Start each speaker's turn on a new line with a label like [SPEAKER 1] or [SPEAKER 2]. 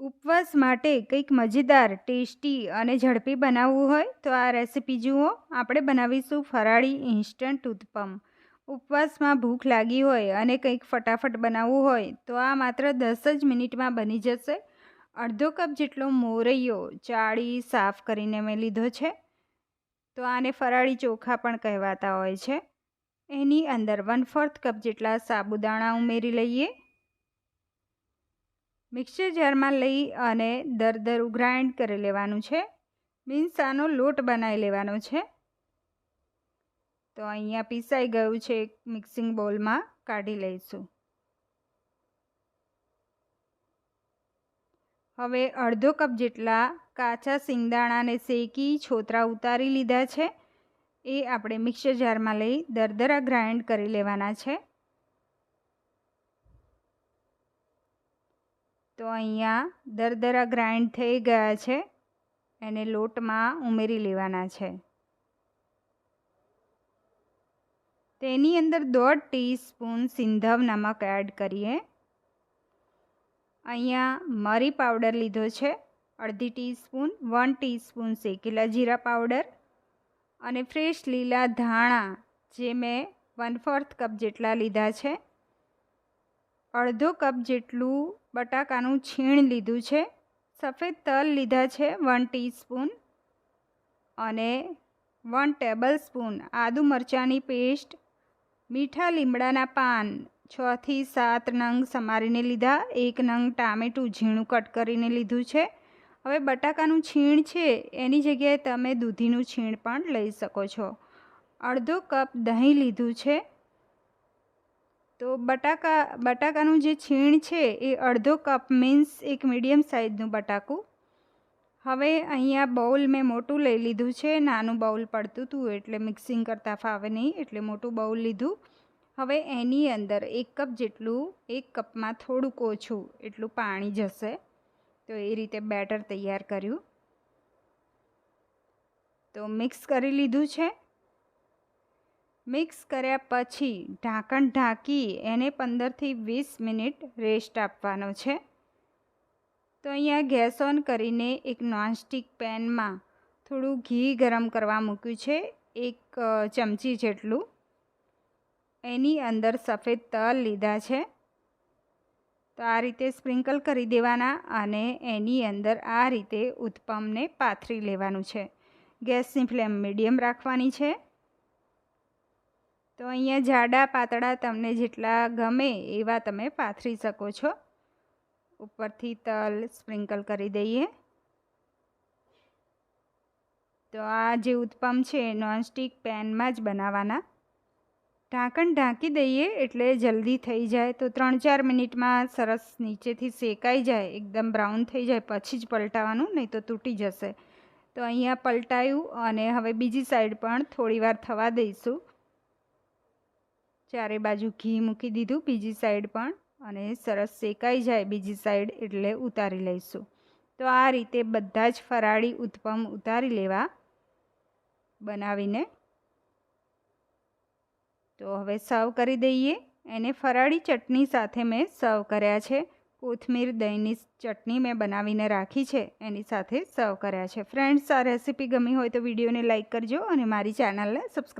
[SPEAKER 1] ઉપવાસ માટે કંઈક મજેદાર, ટેસ્ટી અને ઝડપી બનાવવું હોય તો આ રેસીપી જુઓ. આપણે બનાવીશું ફરાળી ઇન્સ્ટન્ટ ઉત્પમ. ઉપવાસમાં ભૂખ લાગી હોય અને કંઈક ફટાફટ બનાવવું હોય તો આ માત્ર દસ જ મિનિટમાં બની જશે. અડધો કપ જેટલો મોરૈયો ચાળી સાફ કરીને મેં લીધો છે. તો આને ફરાળી ચોખા પણ કહેવાતા હોય છે. એની અંદર વન ફોર્થ કપ જેટલા સાબુદાણા ઉમેરી લઈએ. મિક્સર જારમાં લઈ અને દરદર ગ્રાઇન્ડ કરી લેવાનું છે. મીન્સ આનો લોટ બનાવી લેવાનો છે. તો અહીંયા પીસાઈ ગયું છે એક મિક્સિંગ બોલમાં. કાઢી લઈશું. હવે અડધો કપ જેટલા કાચા સિંગદાણાને શેકી છોતરા ઉતારી લીધા છે. એ આપણે મિક્સર જારમાં લઈ દરદરા ગ્રાઇન્ડ કરી લેવાના છે. તો અહીંયા દરદરા ગ્રાઇન્ડ થઈ ગયા છે એને લોટમાં ઉમેરી લેવાના છે. તેની અંદર દોઢ ટીસ્પૂન સિંધવ નમક એડ કરીએ. અહીંયા મરી પાવડર લીધો છે, અડધી ટીસ્પૂન, વન ટીસ્પૂન શેકેલા જીરા પાવડર અને ફ્રેશ લીલા ધાણા જે મેં વન ફોર્થ કપ જેટલા લીધા છે. અડધો કપ જેટલું બટાકાનું છીણ લીધું છે. સફેદ તલ લીધા છે વન ટીસ્પૂન અને વન ટેબલ સ્પૂન આદુ મરચાંની પેસ્ટ મીઠા લીમડાના પાન છથી સાત નંગ સમારીને લીધા, એક નંગ ટામેટું ઝીણું કટ કરીને લીધું છે. હવે બટાકાનું છીણ છે, એની જગ્યાએ તમે દૂધીનું છીણ પણ લઈ શકો છો. અડધો કપ દહીં લીધું છે. તો બટાકા, બટાકાનું જે છીણ છે, એ અડધો કપ મીન્સ એક મીડિયમ સાઇઝનું બટાકું. હવે અહીંયા બાઉલ મેં મોટું લઈ લીધું છે, નાનું બાઉલ પડતું હતું એટલે મિક્સિંગ કરતાં ફાવે નહીં, એટલે મોટું બાઉલ લીધું. હવે એની અંદર એક કપ જેટલું, એક કપમાં થોડુંક ઓછું એટલું પાણી જશે. તો એ રીતે બેટર તૈયાર કર્યું. તો મિક્સ કરી લીધું છે. મિક્સ કર્યા પછી ઢાંકણ ઢાંકી એને પંદરથી વીસ મિનિટ રેસ્ટ આપવાનો છે. તો અહીંયા ગેસ ઓન કરીને એક નોનસ્ટિક પેનમાં થોડું ઘી ગરમ કરવા મૂક્યું છે, એક ચમચી જેટલું. એની અંદર સફેદ તલ લીધા છે. તો આ રીતે સ્પ્રિંકલ કરી દેવાના અને એની અંદર આ રીતે ઉત્પમને પાથરી લેવાનું છે. ગેસની ફ્લેમ મીડિયમ રાખવાની છે. તો અહીંયા જાડા પાતળા તમને જેટલા ગમે એવા તમે પાથરી શકો છો. ઉપરથી તલ સ્પ્રિંકલ કરી દઈએ. તો આ જે ઉત્પમ છે નોનસ્ટિક પેનમાં જ બનાવવાના. ઢાંકણ ઢાંકી દઈએ એટલે જલ્દી થઈ જાય. તો ત્રણ ચાર મિનિટમાં સરસ નીચેથી શેકાઈ જાય, એકદમ બ્રાઉન થઈ જાય, પછી જ પલટાવાનું, નહીં તો તૂટી જશે. તો અહીંયા પલટાયું અને હવે બીજી સાઈડ પણ થોડીવાર થવા દઈશું. ચારે બાજુ ઘી મૂકી દીધું બીજી સાઈડ પણ અને સરસ શેકાઈ જાય બીજી સાઈડ એટલે ઉતારી લઈશું. તો આ રીતે બધા જ ફરાળી ઉત્પમ ઉતારી લેવા બનાવીને તો હવે સર્વ કરી દઈએ. એને ફરાળી ચટણી સાથે મેં સર્વ કર્યા છે. કોથમીર, દહીંની ચટણી મેં બનાવીને રાખી છે. એની સાથે સર્વ કર્યા છે. ફ્રેન્ડ્સ આ રેસીપી ગમી હોય તો વિડીયોને લાઇક કરજો અને મારી ચેનલને સબસ્ક્રાઈબ